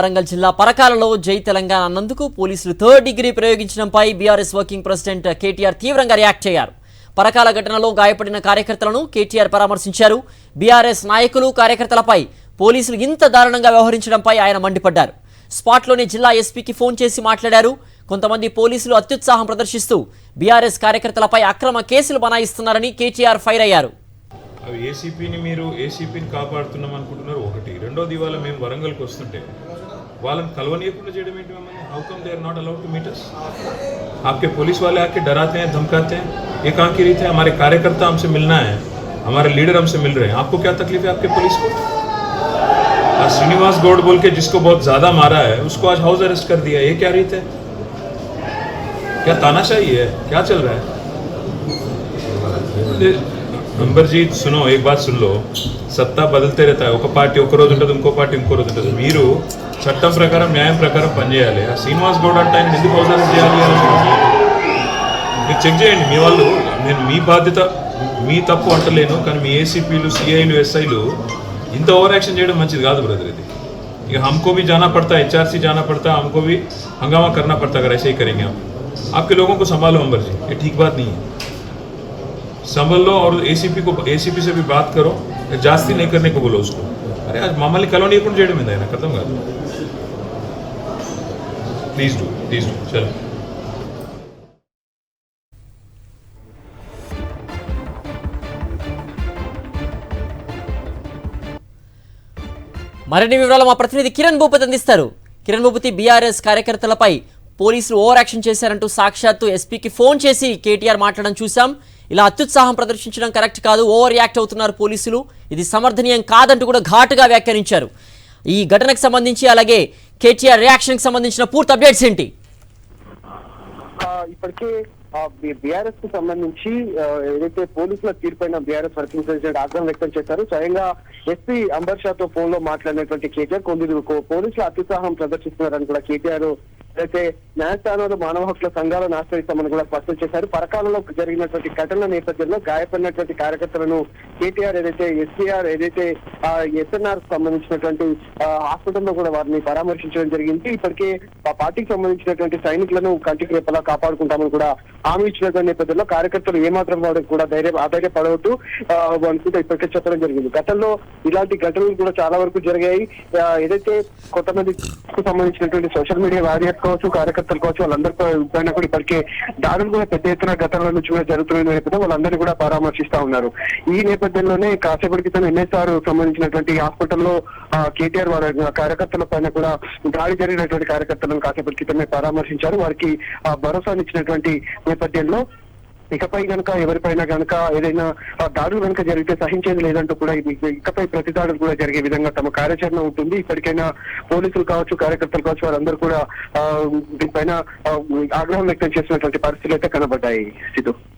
వరంగల్ జిల్లా పరకాలలో జై తెలంగాణ అన్నందుకు పోలీసులు థర్డ్ డిగ్రీ ప్రయోగించడంపై బీఆర్ఎస్ వర్కింగ్ ప్రెసిడెంట్ కేటీఆర్ తీవ్రంగా రియాక్ట్ అయ్యారు. పరకాల ఘటనలో గాయపడిన కార్యకర్తలను కేటీఆర్ పరామర్శించారు. బీఆర్ఎస్ నాయకులు కార్యకర్తలపై పోలీసులు ఇంత దారుణంగా వ్యవహరించడంపై ఆయన మండిపడ్డారు. స్పాట్లోనే జిల్లా ఎస్పీకి ఫోన్ చేసి మాట్లాడారు. కొంతమంది పోలీసులు అత్యుత్సాహం ప్రదర్శిస్తూ బీఆర్ఎస్ కార్యకర్తలపై అక్రమ కేసులు బనాయిస్తున్నారని కేటీఆర్ ఫైర్ అయ్యారు. అవి ఏసీపీని మీరు ఏసీపీని కాపాడుతున్నాం అనుకుంటున్నారు ఒకటి. రెండోది ఇవాళ మేము వరంగల్కి వస్తుంటే వాళ్ళని కలవనీయకుండా చేయడం ఏంటి మమ్మల్ని how come they are not allowed to meet us आपके पुलिस वाले आके डराते हैं धमकाते हैं ये कहाँ की रीत है हमारे कार्यकर्ता हमसे मिलना है हमारे लीडर हमसे मिल रहे हैं आपको क्या तकलीफ है आपके पुलिस को आज श्रीनिवास गौड़ बोल के जिसको बहुत ज्यादा मारा है उसको आज हाउस अरेस्ट कर दिया ये क्या रीत है क्या तानाशाही है क्या चल रहा है నంబర్జీత్ సునో ఏక్ బాత్ సున్ లో సత్తా బదిలితే రేతా ఒక పార్టీ ఒక రోజు ఉంటుంది ఇంకో పార్టీ ఇంకో రోజు ఉంటుంది మీరు చట్టం ప్రకారం న్యాయం ప్రకారం పనిచేయాలి ఆ శ్రీనివాస్ గౌడ్ అంటే ఆయన ఎందుకు అవసరం చేయాలి అని మీరు చెక్ చేయండి మీ వాళ్ళు నేను మీ బాధ్యత మీ తప్పు అంటలేను కానీ మీ ఏసీపీలు సిఐలు ఎస్ఐలు ఇంత ఓవర్ యాక్షన్ చేయడం మంచిది కాదు బ్రదర్ ఇది ఇక हमको भी जाना पड़ता है एचआरसी जाना पड़ता है हमको भी हंगामा करना पड़ता है अगर ऐसे ही करेंगे हम आपके लोगों को संभालो अंबर जी ये ठीक बात नहीं है संभल लो और एसीपी को एसीपी से भी बात करो। जास्ती नहीं करने को बोलो उसको। अरे आज मामली అరే మమ్మల్ని కలవనీయకుండా చేయడం ఏంది ఆయన అర్థం కాదు प्लीज डू प्लीज डू చలో మరిన్ని వివరాలు మా ప్రతినిధి కిరణ్ భూపతి అందిస్తారు. కిరణ్ భూపతి బీఆర్ఎస్ కార్యకర్తలపై పోలీసులు ఓవర్ యాక్షన్ చేశారంటూ సాక్షాత్తు ఎస్పీకి ఫోన్ చేసి కేటీఆర్ మాట్లాడడం చూశాం. ఇలా అత్యుత్సాహం ప్రదర్శించడం కరెక్ట్ కాదు ఓవర్ యాక్ట్ అవుతున్నారు పోలీసులు. ఇది సమర్థనీయం కాదంటూ కూడా ఘాటుగా వ్యాఖ్యానించారు. ఈ ఘటనకు సంబంధించి అలాగే కేటీఆర్ రియాక్షన్కి సంబంధించిన పూర్తి అప్డేట్స్ ఏంటి? ఆ, ఇప్పటికే బీఆర్ఎస్కు సంబంధించి ఏదైతే పోలీసుల తీర్పైన బీఆర్ఎస్ వర్కింగ్ ప్రెసిడెంట్ ఆగ్రహం వ్యక్తం చేశారు స్వయంగా ఎస్పీ అంబర్ షాతో ఫోన్లో మాట్లాడినటువంటి కేటీఆర్ కొందరు పోలీసులు అత్యుత్సాహం ప్రదర్శిస్తున్నారని కూడా కేటీఆర్ అయితే న్యాయస్థానాలు మానవ హక్కుల సంఘాలను ఆశ్రయిస్తామని కూడా స్పష్టం చేశారు. పరకాలలో జరిగినటువంటి ఘటనల నేపథ్యంలో గాయపడినటువంటి కార్యకర్తలను కేటీఆర్ ఏదైతే ఎస్టీఆర్ ఏదైతే ఎస్ఎన్ఆర్ సంబంధించినటువంటి హాస్పిటల్లో కూడా వారిని పరామర్శించడం జరిగింది. ఇప్పటికే ఆ పార్టీకి సంబంధించినటువంటి సైనికులను కంటికి రేపలా కాపాడుకుంటామని కూడా హామీ ఇచ్చినటువంటి నేపథ్యంలో కార్యకర్తలు ఏమాత్రం వాడు కూడా ధైర్యం అధైర్యపడవద్దు ఆ, అనుకుంటూ ఇప్పటికే చెప్పడం జరిగింది. గతంలో ఇలాంటి ఘటనలు కూడా చాలా వరకు జరిగాయి. ఏదైతే కొంతమందికి సంబంధించినటువంటి సోషల్ మీడియా వారియర్స్ కావచ్చు కార్యకర్తలు కావచ్చు వాళ్ళందరి పైన కూడా ఇప్పటికే దాడులు కూడా పెద్ద ఎత్తున గతంలో నుంచి కూడా జరుగుతున్న నేపథ్యంలో వాళ్ళందరినీ కూడా పరామర్శిస్తా ఉన్నారు. ఈ నేపథ్యంలోనే కాసేపటికి క్రితం ఎన్ఎస్ఆర్ సంబంధించినటువంటి హాస్పిటల్లో కేటీఆర్ వారి కార్యకర్తల పైన కూడా దాడి జరిగినటువంటి కార్యకర్తలను కాసేపటి క్రితమే పరామర్శించారు. వారికి భరోసా భరోసానిచ్చినటువంటి నేపథ్యంలో ఇకపై గనక ఎవరిపైన గనక ఏదైనా దాడులు కనుక జరిగితే సహించేది లేదంటూ కూడా ఇకపై ప్రతి దాడులు కూడా జరిగే విధంగా తమ కార్యాచరణ ఉంటుంది. ఇప్పటికైనా పోలీసులు కావచ్చు కార్యకర్తలు కావచ్చు వారందరూ కూడా దీనిపైన ఆగ్రహం వ్యక్తం చేసినటువంటి పరిస్థితులు అయితే కనబడ్డాయి. సిద్ధు.